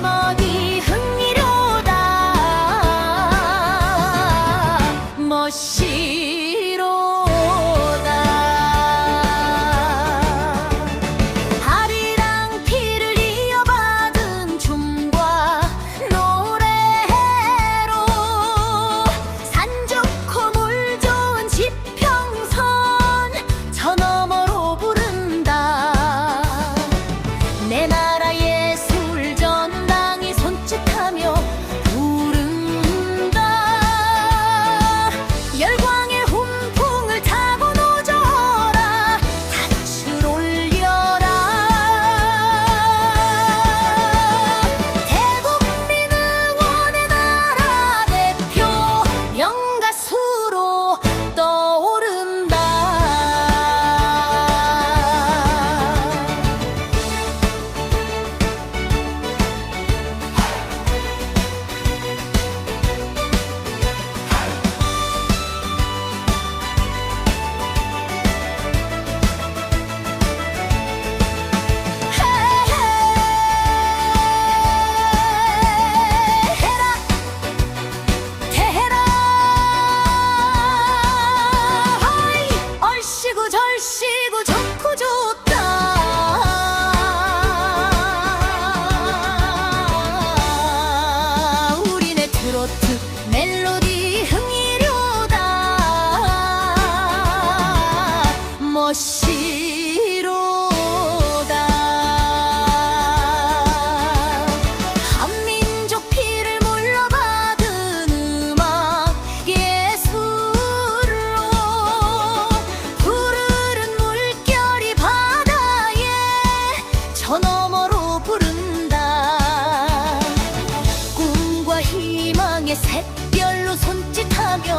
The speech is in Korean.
제목이 흥미로다. 멋있 멜로디 흥이려다. 멋있 셋별로 손짓하며